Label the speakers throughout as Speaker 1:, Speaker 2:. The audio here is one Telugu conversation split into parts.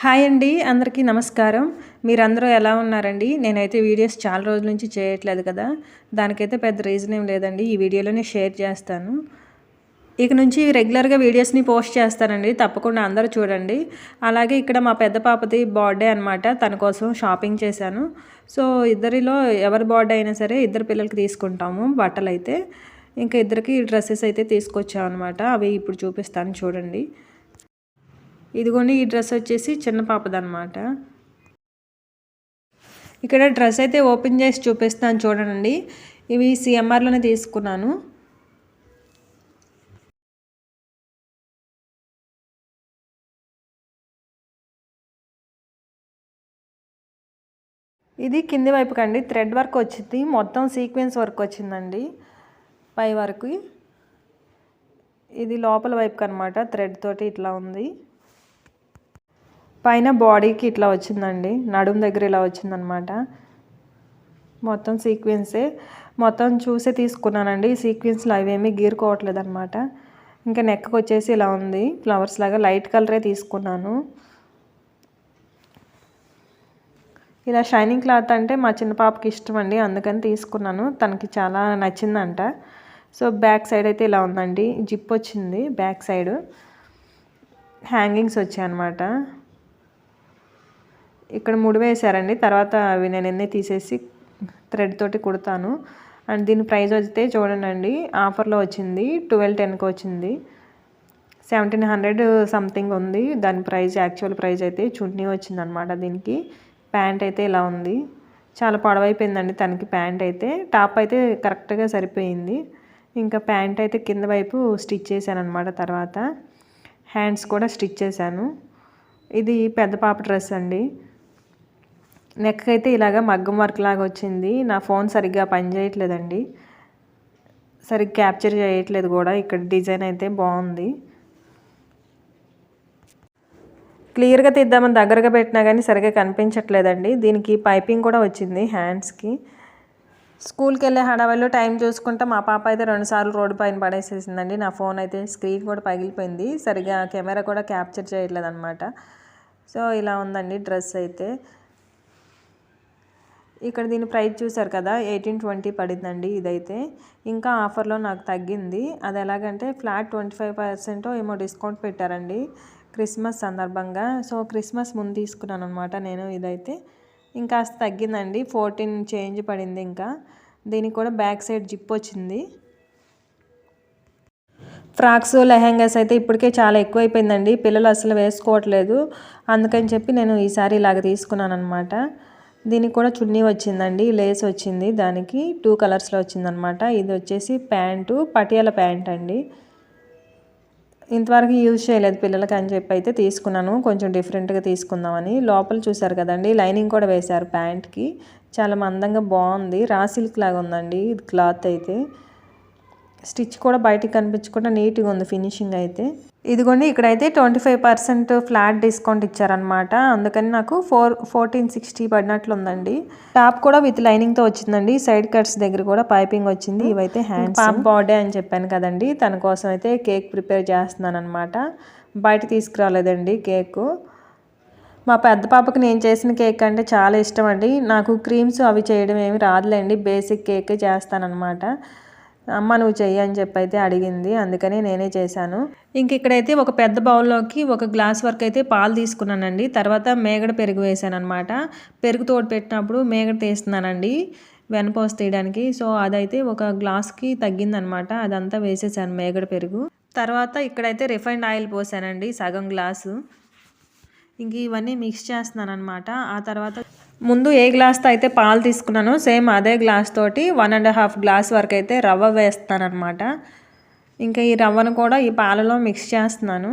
Speaker 1: హాయ్ అండి అందరికీ నమస్కారం. మీరందరూ ఎలా ఉన్నారండి? నేనైతే వీడియోస్ చాలా రోజుల నుంచి చేయట్లేదు కదా. దానికైతే పెద్ద రీజన్ ఏం లేదండి ఈ వీడియోలోనే షేర్ చేస్తాను. ఇక నుంచి రెగ్యులర్గా వీడియోస్ని పోస్ట్ చేస్తానండి తప్పకుండా అందరూ చూడండి. అలాగే ఇక్కడ మా పెద్ద పాపది బర్త్డే అనమాట తన కోసం షాపింగ్ చేశాను. సో ఇద్దరిలో ఎవరి బర్త్డే అయినా సరే ఇద్దరు పిల్లలకి తీసుకుంటాము బట్టలు అయితే ఇంకా ఇద్దరికి డ్రెస్సెస్ అయితే తీసుకొచ్చామన్నమాట అవి ఇప్పుడు చూపిస్తాను చూడండి. ఇదిగోండి ఈ డ్రెస్ వచ్చేసి చిన్న పాపదనమాట ఇక్కడ డ్రెస్ అయితే ఓపెన్ చేసి చూపిస్తాను చూడండి. ఇవి సిఎంఆర్లోనే తీసుకున్నాను. ఇది కింది వైపుకి అండి థ్రెడ్ వర్క్ వచ్చింది. మొత్తం సీక్వెన్స్ వర్క్ వచ్చిందండి పై వరకు. ఇది లోపల వైపుకి అనమాట థ్రెడ్ తోటి ఇట్లా ఉంది. పైన బాడీకి ఇట్లా వచ్చిందండి. నడుము దగ్గర ఇలా వచ్చిందనమాట. మొత్తం సీక్వెన్సే మొత్తం చూసే తీసుకున్నానండి. ఈ సీక్వెన్స్లో అవేమీ గీరుకోవట్లేదు అనమాట ఇంకా నెక్కి వచ్చేసి ఇలా ఉంది. ఫ్లవర్స్ లాగా లైట్ కలరే తీసుకున్నాను. ఇలా షైనింగ్ క్లాత్ అంటే మా చిన్న పాపకి ఇష్టం అండి అందుకని తీసుకున్నాను. తనకి చాలా నచ్చిందంట. సో బ్యాక్ సైడ్ అయితే ఇలా ఉందండి. జిప్ వచ్చింది. బ్యాక్ సైడ్ హ్యాంగింగ్స్ వచ్చాయి అనమాట ఇక్కడ ముడి వేశారండి. తర్వాత అవి నేను ఎన్ని తీసేసి థ్రెడ్ తోటి కుడతాను. అండ్ దీని ప్రైస్ వస్తే చూడండి ఆఫర్లో వచ్చింది ట్వెల్వ్ టెన్కి వచ్చింది. సెవెంటీన్ హండ్రెడ్ సంథింగ్ ఉంది. దాని ప్రైస్ యాక్చువల్ ప్రైస్ అయితే చున్నీ వచ్చిందనమాట దీనికి. ప్యాంట్ అయితే ఇలా ఉంది. చాలా పొడవైపోయిందండి తనకి ప్యాంట్ అయితే. టాప్ అయితే కరెక్ట్గా సరిపోయింది. ఇంకా ప్యాంట్ అయితే కింద వైపు స్టిచ్ చేశాను అనమాట తర్వాత. హ్యాండ్స్ కూడా స్టిచ్ చేశాను. ఇది పెద్ద పాప డ్రెస్ అండి. నెక్ అయితే ఇలాగ మగ్గం వర్క్ లాగా వచ్చింది. నా ఫోన్ సరిగ్గా పనిచేయట్లేదండి సరిగ్గా క్యాప్చర్ చేయట్లేదు కూడా. ఇక్కడ డిజైన్ అయితే బాగుంది. క్లియర్గా తీద్దామని దగ్గరగా పెట్టినా కానీ సరిగ్గా కనిపించట్లేదండి. దీనికి పైపింగ్ కూడా వచ్చింది హ్యాండ్స్కి స్కూల్కి వెళ్ళే హడావిలో టైం చూసుకుంటే మా పాప అయితే రెండుసార్లు రోడ్డు పైన పడేసేసిందండి. నా ఫోన్ అయితే స్క్రీన్ కూడా పగిలిపోయింది. సరిగా కెమెరా కూడా క్యాప్చర్ చేయట్లేదు అనమాట సో ఇలా ఉందండి డ్రెస్ అయితే. ఇక్కడ దీని ప్రైస్ చూసారు కదా ఎయిటీన్ ట్వంటీ పడిందండి ఇదైతే. ఇంకా ఆఫర్లో నాకు తగ్గింది. అది ఎలాగంటే ఫ్లాట్ ట్వంటీ ఫైవ్ పర్సెంట్ ఏమో డిస్కౌంట్ పెట్టారండి క్రిస్మస్ సందర్భంగా. సో క్రిస్మస్ ముందు తీసుకున్నాను అనమాట నేను ఇదైతే. ఇంకా తగ్గిందండి ఫోర్టీన్ చేంజ్ పడింది ఇంకా. దీనికి కూడా బ్యాక్ సైడ్ జిప్ వచ్చింది. ఫ్రాక్స్ లెహెంగాస్ అయితే ఇప్పటికే చాలా ఎక్కువైపోయిందండి. పిల్లలు అసలు వేసుకోవట్లేదు. అందుకని చెప్పి నేను ఈసారి ఇలాగ తీసుకున్నాను అనమాట దీనికి కూడా చున్నీ వచ్చిందండి లేస్ వచ్చింది. దానికి టూ కలర్స్లో వచ్చిందనమాట. ఇది వచ్చేసి ప్యాంటు పటియాల ప్యాంట్ అండి. ఇంతవరకు యూజ్ చేయలేదు పిల్లలకి అని చెప్పి అయితే తీసుకున్నాను. కొంచెం డిఫరెంట్గా తీసుకుందామని. లోపల చూసారు కదండి లైనింగ్ కూడా వేశారు ప్యాంట్కి. చాలా మందంగా బాగుంది. రా సిల్క్ లాగా ఉందండి ఇది క్లాత్ అయితే. స్టిచ్ కూడా బయటికి కనిపించకుండా నీట్గా ఉంది ఫినిషింగ్ అయితే. ఇదిగోండి ఇక్కడైతే twenty five percent flat discount ఇచ్చారనమాట అందుకని నాకు ఫోర్ ఫోర్టీన్ సిక్స్టీ పడినట్లు ఉందండి టాప్ కూడా విత్ లైనింగ్తో వచ్చిందండి. సైడ్ కట్స్ దగ్గర కూడా పైపింగ్ వచ్చింది. ఇవైతే హ్యాండ్ పాప్ బర్త్డే అని చెప్పాను కదండి. తన కోసం అయితే కేక్ ప్రిపేర్ చేస్తున్నాను అనమాట బయట తీసుకురాలేదండి కేకు. మా పెద్ద పాపకి నేను చేసిన కేక్ అంటే చాలా ఇష్టం అండి. నాకు క్రీమ్స్ అవి చేయడం ఏమి రాదులేండి. Basic cake చేస్తానన్నమాట. అమ్మ నువ్వు చెయ్యి అని చెప్పి అయితే అడిగింది. అందుకని నేనే చేశాను. ఇంక ఇక్కడైతే ఒక పెద్ద బౌల్లోకి ఒక గ్లాస్ వరకు అయితే పాలు తీసుకున్నానండి. తర్వాత మేగడ పెరుగు వేసాను అనమాట పెరుగు తోడు పెట్టినప్పుడు మేగడ తీస్తున్నానండి వెనపోసి తీయడానికి. సో అదైతే ఒక గ్లాస్కి తగ్గిందనమాట అదంతా వేసేసాను మేగడ పెరుగు. తర్వాత ఇక్కడైతే రిఫైండ్ ఆయిల్ పోసానండి సగం గ్లాసు. ఇంక ఇవన్నీ మిక్స్ చేస్తున్నాను అనమాట ఆ తర్వాత ముందు ఏ గ్లాస్తో అయితే పాలు తీసుకున్నానో సేమ్ అదే గ్లాస్ తోటి వన్ అండ్ హాఫ్ గ్లాస్ వరకు అయితే రవ్వ వేస్తాను అనమాట ఇంకా ఈ రవ్వను కూడా ఈ పాలలో మిక్స్ చేస్తున్నాను.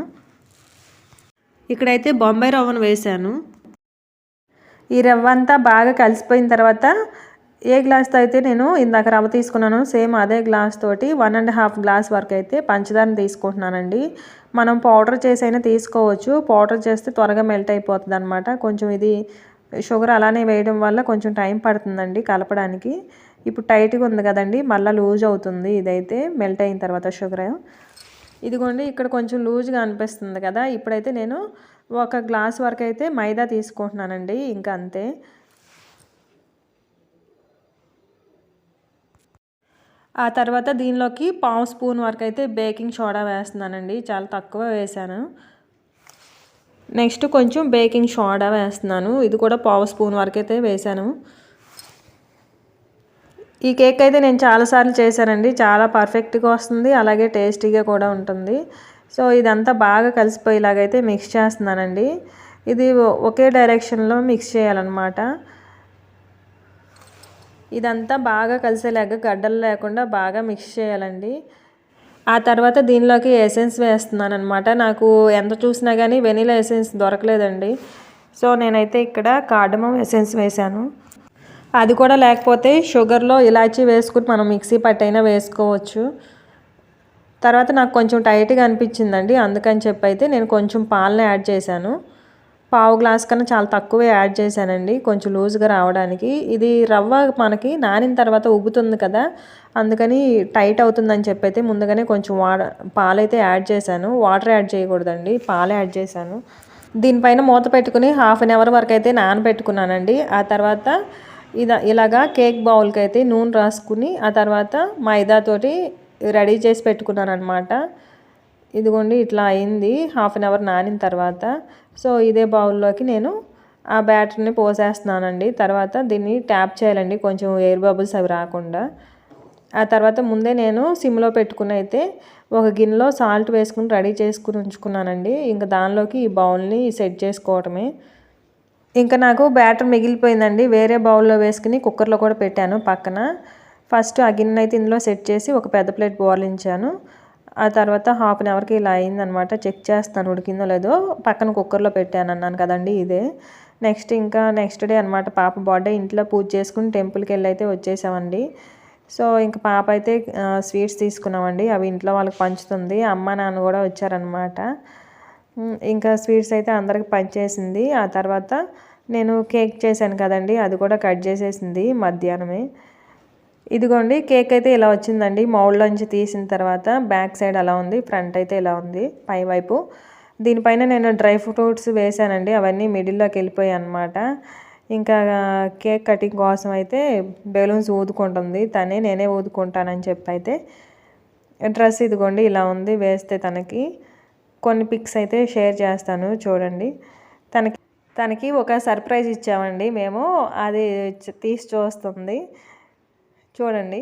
Speaker 1: ఇక్కడైతే బొంబాయి రవ్వను వేసాను. ఈ రవ్వ అంతా బాగా కలిసిపోయిన తర్వాత ఏ గ్లాస్తో అయితే నేను ఇందాక రవ్వ తీసుకున్నాను సేమ్ అదే గ్లాస్ తోటి వన్ అండ్ హాఫ్ గ్లాస్ వరకు అయితే పంచదారని తీసుకుంటున్నానండి. మనం పౌడర్ చేసైనా తీసుకోవచ్చు. పౌడర్ చేస్తే త్వరగా మెల్ట్ అయిపోతుంది అనమాట కొంచెం ఇది షుగర్ అలానే వేయడం వల్ల కొంచెం టైం పడుతుందండి కలపడానికి. ఇప్పుడు టైట్గా ఉంది కదండి మళ్ళీ లూజ్ అవుతుంది ఇదైతే మెల్ట్ అయిన తర్వాత షుగర్. ఇదిగోండి ఇక్కడ కొంచెం లూజ్గా అనిపిస్తుంది కదా. ఇప్పుడైతే నేను ఒక గ్లాస్ వరకు అయితే మైదా తీసుకుంటున్నానండి ఇంకా అంతే. ఆ తర్వాత దీనిలోకి పావు స్పూన్ వరకు అయితే బేకింగ్ సోడా వేస్తున్నానండి. చాలా తక్కువ వేసాను నెక్స్ట్ కొంచెం బేకింగ్ సోడా వేస్తున్నాను. ఇది కూడా పావు స్పూన్ వరకు అయితే వేసాను ఈ కేక్ అయితే నేను చాలాసార్లు చేశానండి. చాలా పర్ఫెక్ట్గా వస్తుంది. అలాగే టేస్టీగా కూడా ఉంటుంది. సో ఇదంతా బాగా కలిసిపోయేలాగైతే మిక్స్ చేస్తున్నానండి. ఇది ఒకే డైరెక్షన్లో మిక్స్ చేయాలన్నమాట. ఇదంతా బాగా కలిసేలాగా గడ్డలు లేకుండా బాగా మిక్స్ చేయాలండి. ఆ తర్వాత దీనిలోకి ఎసెన్స్ వేస్తున్నాను అనమాట నాకు ఎంత చూసినా కానీ వెనీలా ఎసెన్స్ దొరకలేదండి. సో నేనైతే ఇక్కడ కార్డమం ఎసెన్స్ వేశాను. అది కూడా లేకపోతే షుగర్లో ఇలాచీ వేసుకుని మనం మిక్సీ పట్టైనా వేసుకోవచ్చు. తర్వాత నాకు కొంచెం టైట్గా అనిపించిందండి. అందుకని చెప్పి అయితే నేను కొంచెం పాలని యాడ్ చేశాను. పావు గ్లాస్ కన్నా చాలా తక్కువే యాడ్ చేశానండి. కొంచెం లూజ్గా రావడానికి. ఇది రవ్వ మనకి నానిన తర్వాత ఉబ్బుతుంది కదా అందుకని టైట్ అవుతుందని చెప్పి అయితే ముందుగానే కొంచెం వా పాలైతే యాడ్ చేశాను. వాటర్ యాడ్ చేయకూడదండి పాలు యాడ్ చేశాను. దీనిపైన మూత పెట్టుకుని హాఫ్ అన్ అవర్ వరకు అయితే నానబెట్టుకున్నానండి. ఆ తర్వాత ఇదా ఇలాగా కేక్ బౌల్కి అయితే నూనె రాసుకుని ఆ తర్వాత మైదాతోటి రెడీ చేసి పెట్టుకున్నాను అనమాట ఇదిగోండి ఇట్లా అయింది. హాఫ్ అన్ అవర్ నానిన తర్వాత. సో ఇదే బౌల్లోకి నేను ఆ బ్యాటర్ని పోసేస్తున్నానండి. తర్వాత దీన్ని ట్యాప్ చేయాలండి. కొంచెం ఎయిర్ బబుల్స్ అవి రాకుండా. ఆ తర్వాత ముందే నేను సిమ్లో పెట్టుకుని అయితే ఒక గిన్నెలో సాల్ట్ వేసుకుని రెడీ చేసుకుని ఉంచుకున్నానండి. ఇంకా దానిలోకి ఈ బౌల్ని సెట్ చేసుకోవటమే. ఇంకా నాకు బ్యాటర్ మిగిలిపోయిందండి. వేరే బౌల్లో వేసుకుని కుక్కర్లో కూడా పెట్టాను పక్కన. ఫస్ట్ ఆ గిన్నె అయితే ఇందులో సెట్ చేసి ఒక పెద్ద ప్లేట్ బోర్లించాను. ఆ తర్వాత హాఫ్ అన్ అవర్కి ఇలా అయిందనమాట చెక్ చేస్తాను ఉడికిందో లేదో. పక్కన కుక్కర్లో పెట్టాను అన్నాను కదండి ఇదే. నెక్స్ట్ ఇంకా నెక్స్ట్ డే అనమాట పాప బర్త్డే ఇంట్లో పూజ చేసుకుని టెంపుల్కి వెళ్ళి అయితే వచ్చేసామండి. సో ఇంకా పాప అయితే స్వీట్స్ తీసుకున్నామండి. అవి ఇంట్లో వాళ్ళకి పంచుతుంది. అమ్మ నాన్న కూడా వచ్చారనమాట ఇంకా స్వీట్స్ అయితే అందరికి పంచేసింది. ఆ తర్వాత నేను కేక్ చేశాను కదండి. అది కూడా కట్ చేసేసింది మధ్యాహ్నమే. ఇదిగోండి కేక్ అయితే ఇలా వచ్చిందండి. మౌల్డ్లోంచి తీసిన తర్వాత బ్యాక్ సైడ్ అలా ఉంది ఫ్రంట్ అయితే ఇలా ఉంది పై వైపు. దీనిపైన నేను డ్రై ఫ్రూట్స్ వేసానండి అవన్నీ మిడిల్లోకి వెళ్ళిపోయాయి అనమాట ఇంకా కేక్ కటింగ్ కోసం అయితే బెలూన్స్ ఊదుకుంటుంది తనే నేనే ఊదుకుంటానని చెప్పి అయితే డ్రెస్ ఇదిగోండి ఇలా ఉంది వేస్తే తనకి. కొన్ని పిక్స్ అయితే షేర్ చేస్తాను చూడండి. తనకి తనకి ఒక సర్ప్రైజ్ ఇచ్చామండి మేము అది తీసి చూస్తుంది. చూడండి.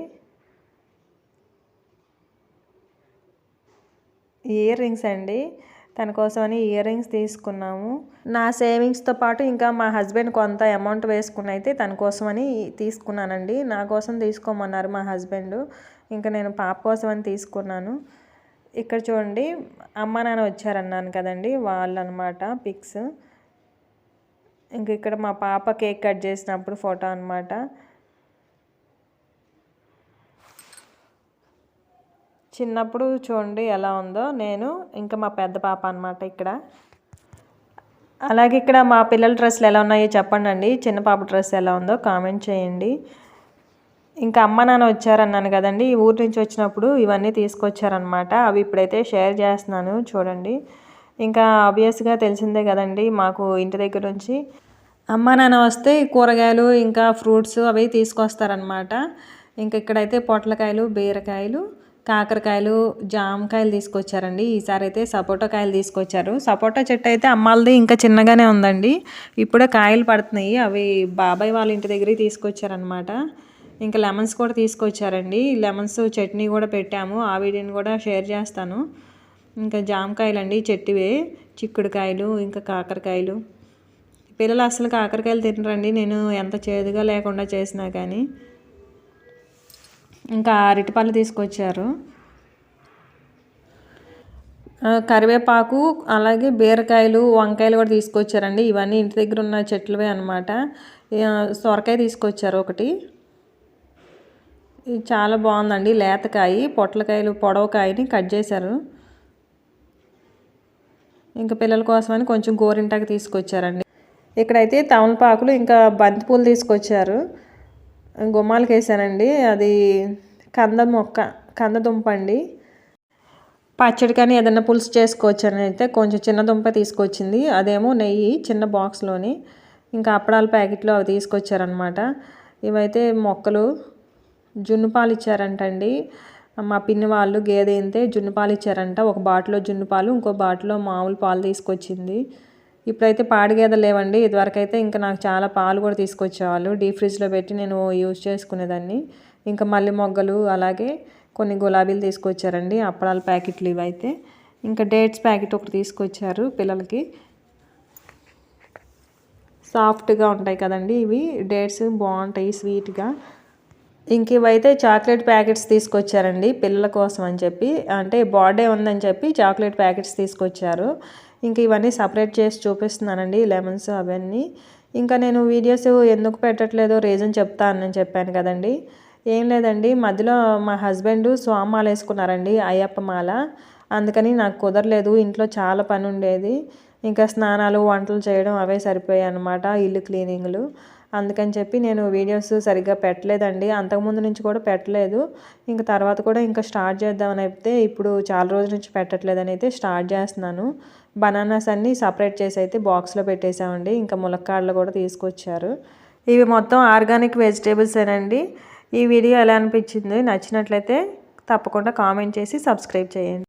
Speaker 1: ఇయర్ రింగ్స్ అండి. తన కోసమని ఇయర్ రింగ్స్ తీసుకున్నాము. నా సేవింగ్స్తో పాటు ఇంకా మా హస్బెండ్ కొంత అమౌంట్ వేసుకుని అయితే తన కోసమని తీసుకున్నానండి. నా కోసం తీసుకోమన్నారు మా హస్బెండ్ ఇంకా నేను పాప కోసం అని తీసుకున్నాను. ఇక్కడ చూడండి అమ్మ నాన్న వచ్చారన్నాను కదండి వాళ్ళు అనమాట పిక్స్ ఇంక ఇక్కడ మా పాప కేక్ కట్ చేసినప్పుడు ఫోటో అనమాట చిన్నప్పుడు చూడండి ఎలా ఉందో. నేను ఇంకా మా పెద్ద పాప అనమాట ఇక్కడ. అలాగే ఇక్కడ మా పిల్లల డ్రెస్సులు ఎలా ఉన్నాయో చెప్పండి అండి చిన్న పాప డ్రెస్ ఎలా ఉందో కామెంట్ చేయండి. ఇంకా అమ్మ నాన్న వచ్చారన్నాను కదండి. ఈ ఊరి నుంచి వచ్చినప్పుడు ఇవన్నీ తీసుకొచ్చారనమాట అవి ఇప్పుడైతే షేర్ చేస్తున్నాను చూడండి. ఇంకా ఆబ్వియస్గా తెలిసిందే కదండి మాకు ఇంటి దగ్గర నుంచి. అమ్మ నాన్న వస్తే కూరగాయలు ఇంకా ఫ్రూట్స్ అవి తీసుకొస్తారనమాట ఇంకా ఇక్కడైతే పొట్లకాయలు బీరకాయలు కాకరకాయలు జామకాయలు తీసుకొచ్చారండి. ఈసారి అయితే సపోటా కాయలు తీసుకొచ్చారు. సపోటా చెట్టు అయితే అమ్మాలది ఇంకా చిన్నగానే ఉందండి. ఇప్పుడే కాయలు పడుతున్నాయి. అవి బాబాయ్ వాళ్ళ ఇంటి దగ్గరికి తీసుకొచ్చారనమాట ఇంకా లెమన్స్ కూడా తీసుకొచ్చారండి. లెమన్స్ చట్నీ కూడా పెట్టాము. ఆ వీడియోని కూడా షేర్ చేస్తాను. ఇంకా జామకాయలు అండి చెట్టువే చిక్కుడుకాయలు ఇంకా కాకరకాయలు. పిల్లలు అసలు కాకరకాయలు తినరండి. నేను ఎంత చేదుగా లేకుండా చేసినా కానీ. ఇంకా అరటిపళ్ళు తీసుకొచ్చారు. కరివేపాకు అలాగే బీరకాయలు వంకాయలు కూడా తీసుకొచ్చారండి. ఇవన్నీ ఇంటి దగ్గర ఉన్న చెట్లవే అనమాట సొరకాయ తీసుకొచ్చారు ఒకటి. ఇది చాలా బాగుందండి. లేతకాయ పొట్లకాయలు పొడవకాయని కట్ చేశారు. ఇంకా పిల్లల కోసమని కొంచెం గోరింటాకు తీసుకొచ్చారండి. ఇక్కడైతే తమలపాకులు ఇంకా బంతిపూలు తీసుకొచ్చారు. గుమ్మాలకి వేసానండి. అది కంద మొక్క కంద దుంప అండి. పచ్చడి కానీ ఏదైనా పులుసు చేసుకోవచ్చు అని అయితే కొంచెం చిన్న దుంప తీసుకొచ్చింది. అదేమో నెయ్యి చిన్న బాక్స్లోని. ఇంకా అప్పడాల ప్యాకెట్లు అవి తీసుకొచ్చారనమాట ఇవైతే మొక్కలు జున్ను పాలు ఇచ్చారంటండి. మా పిన్ని వాళ్ళు గేదె అయితే జున్ను పాలు ఇచ్చారంట. ఒక బాటిలో జున్ను పాలు ఇంకో బాటిలో మామూలు పాలు తీసుకొచ్చింది. ఇప్పుడైతే పాడి గేదెలు లేవండి. ఇదివరకైతే ఇంకా నాకు చాలా పాలు కూడా తీసుకొచ్చేవాళ్ళు. డీప్ ఫ్రిడ్జ్లో పెట్టి నేను యూజ్ చేసుకునేదాన్ని. ఇంకా మల్లె మొగ్గలు అలాగే కొన్ని గులాబీలు తీసుకొచ్చారండి. అప్పడాల ప్యాకెట్లు ఇవైతే. ఇంకా డేట్స్ ప్యాకెట్ ఒకటి తీసుకొచ్చారు పిల్లలకి. సాఫ్ట్గా ఉంటాయి కదండి ఇవి. డేట్స్ బాగుంటాయి స్వీట్గా. ఇంక ఇవైతే చాక్లెట్ ప్యాకెట్స్ తీసుకొచ్చారండి పిల్లల కోసం అని చెప్పి. అంటే బర్త్డే ఉందని చెప్పి చాక్లెట్ ప్యాకెట్స్ తీసుకొచ్చారు. ఇంక ఇవన్నీ సపరేట్ చేసి చూపిస్తున్నానండి లెమన్స్ అవన్నీ. ఇంకా నేను వీడియోస్ ఎందుకు పెట్టట్లేదో రీజన్ చెప్తానని చెప్పాను కదండి. ఏం లేదండి మధ్యలో మా హస్బెండ్ స్వామాల వేసుకున్నారండి అయ్యప్ప మాల. అందుకని నాకు కుదరలేదు ఇంట్లో చాలా పని ఉండేది. ఇంకా స్నానాలు వంటలు చేయడం అవే సరిపోయాయి అనమాట ఇల్లు క్లీనింగ్లు. అందుకని చెప్పి నేను వీడియోస్ సరిగ్గా పెట్టలేదండి. అంతకుముందు నుంచి కూడా పెట్టలేదు. ఇంకా తర్వాత కూడా ఇంకా స్టార్ట్ చేద్దామని అయితే ఇప్పుడు చాలా రోజుల నుంచి పెట్టట్లేదని అయితే స్టార్ట్ చేస్తున్నాను. బనానాస్ అన్నీ సపరేట్ చేసి అయితే బాక్స్లో పెట్టేసామండి. ఇంకా ములక్కాడలు కూడా తీసుకొచ్చారు. ఇవి మొత్తం ఆర్గానిక్ వెజిటేబుల్సేనండి ఈ వీడియో ఎలా అనిపించింది నచ్చినట్లయితే తప్పకుండా కామెంట్ చేసి సబ్స్క్రైబ్ చేయండి.